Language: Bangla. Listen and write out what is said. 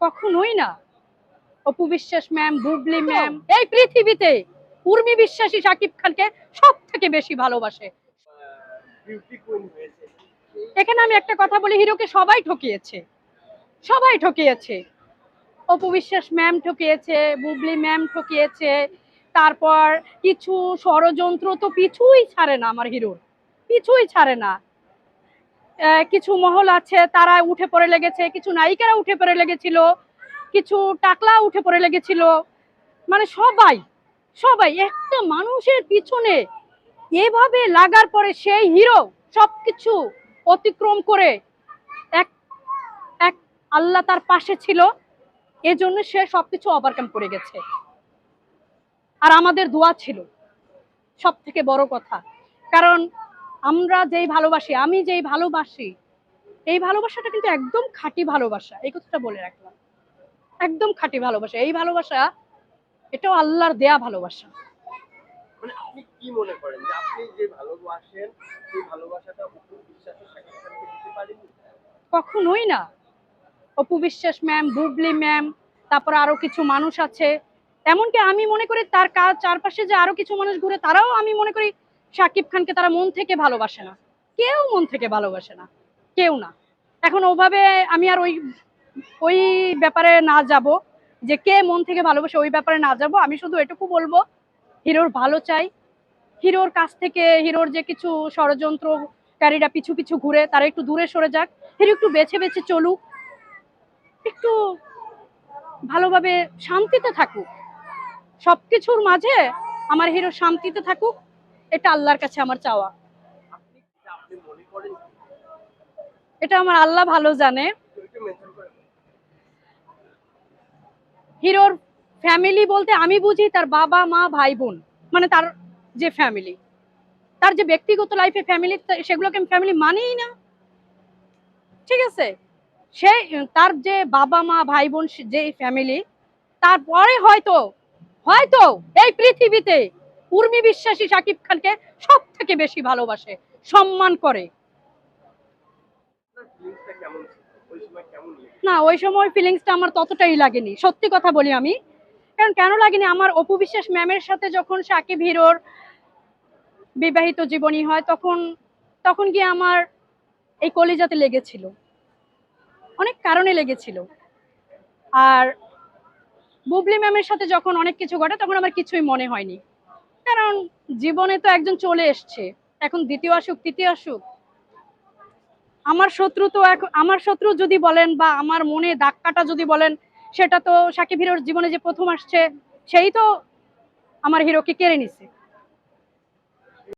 কখনোই না। অপু বিশ্বাস ম্যাম বুবলি ম্যাম এই পৃথিবীতে উর্মি বিশ্বাসী শাকিব খানকে সব থেকে বেশি ভালোবাসে। বিউটি কুইন হয়েছে। এখানে আমি একটা কথা বলি হিরোকে সবাই ঠকিয়েছে। সবাই ঠকিয়েছে। অপু বিশ্বাস ম্যাম ঠকিয়েছে বুবলি ম্যাম ঠকিয়েছে। তারপর কিছু ষড়যন্ত্র তো পিছুই ছাড়ে না আমার হিরোর। পিছুই ছাড়ে না। কিছু মহল আছে, তারা উঠে পড়ে লেগেছে, কিছু নায়িকারা উঠে পড়ে লেগেছিল, কিছু টাকলা উঠে পড়ে লেগেছিল। মানে সবাই সবাই, একটা মানুষের পিছনে এভাবে লাগার পরে সেই হিরো সবকিছু অতিক্রম করে এক এক আল্লাহ তার পাশে ছিল, এজন্য সে সবকিছু ওভারকাম করে গেছে। আর আমাদের দোয়া ছিল সব থেকে বড় কথা। কারণ আমরা যেই ভালোবাসি আমি যেই ভালোবাসি এই ভালোবাসাটা কিন্তু একদম খাঁটি ভালোবাসা। এই কথাটা বলে রাখলাম। একদম খাঁটি ভালোবাসা। এই ভালোবাসা এটাও আল্লাহর দেয়া ভালোবাসা। মানে আপনি কি মনে করেন যে আপনি যে ভালোবাসেন সেই ভালোবাসাটা অপু বিশ্বাস ও খানকে দিতে পারেনি কখনোই না। অপু বিশ্বাস ম্যাম বুবলি ম্যাম তারপর আরও কিছু মানুষ আছে। এমনকি আমি মনে করি তার চারপাশে যে আরও কিছু মানুষ ঘুরে তারাও আমি মনে করি শাকিব খানকে তারা মন থেকে ভালোবাসে না। কেউ মন থেকে ভালোবাসে না। কেউ না। এখন ওভাবে আমি আর ওই ওই ব্যাপারে না যাব। যে কে মন থেকে ভালোবাসে ওই ব্যাপারে না যাব। আমি শুধু এটুকু বলব, হিরোর ভালো চাই। হিরোর কাছ থেকে, হিরোর যে কিছু ষড়যন্ত্র ষড়যন্ত্রকারীরা পিছু পিছু ঘুরে, তারা একটু দূরে সরে যাক। হিরো একটু বেছে বেছে চলুক। একটু ভালোভাবে শান্তিতে থাকুক। সবকিছুর মাঝে আমার হিরো শান্তিতে থাকুক। এটা আল্লাহর কাছে আমার চাওয়া। এটা আমার আল্লাহ ভালো জানে। হিরোর ফ্যামিলি বলতে আমি বুঝি তার বাবা, মা, ভাই, বোন মানে তার যে ফ্যামিলি তার যে ব্যক্তিগত লাইফে ফ্যামিলি সেগুলোকে আমি ফ্যামিলি মানিই না। ঠিক আছে? সে, তার যে বাবা, মা, ভাই, বোন যে ফ্যামিলি তারপরে হয়তো হয়তো এই পৃথিবীতে উর্মি বিশ্বাসী শাকিব খানকে সব থেকে বেশি ভালোবাসে, সম্মান করে। না, ওই সময় ফিলিংসটা আমার ততটাই লাগেনি। সত্যি কথা বলি আমি। কারণ কেন লাগেনি? আমার অপু বিশ্বাস ম্যামের সাথে যখন সাকিব হিরোর বিবাহিত জীবনী হয়, তখন তখন গিয়ে আমার এই কলিজাতে লেগেছিল। অনেক কারণে লেগেছিল। আর বুবলি ম্যামের সাথে যখন অনেক কিছু ঘটে, তখন আমার কিছুই মনে হয়নি। কারণ জীবনে তো একজন চলে এসছে। এখন দ্বিতীয় আসুক, তৃতীয় আসুক। আমার শত্রু তো এখন আমার শত্রু যদি বলেন বা আমার মনে দাগ কাটা যদি বলেন, সেটা তো সাকিব হিরোর জীবনে যে প্রথম আসছে, সেই তো আমার হিরোকে কেড়ে নিছে।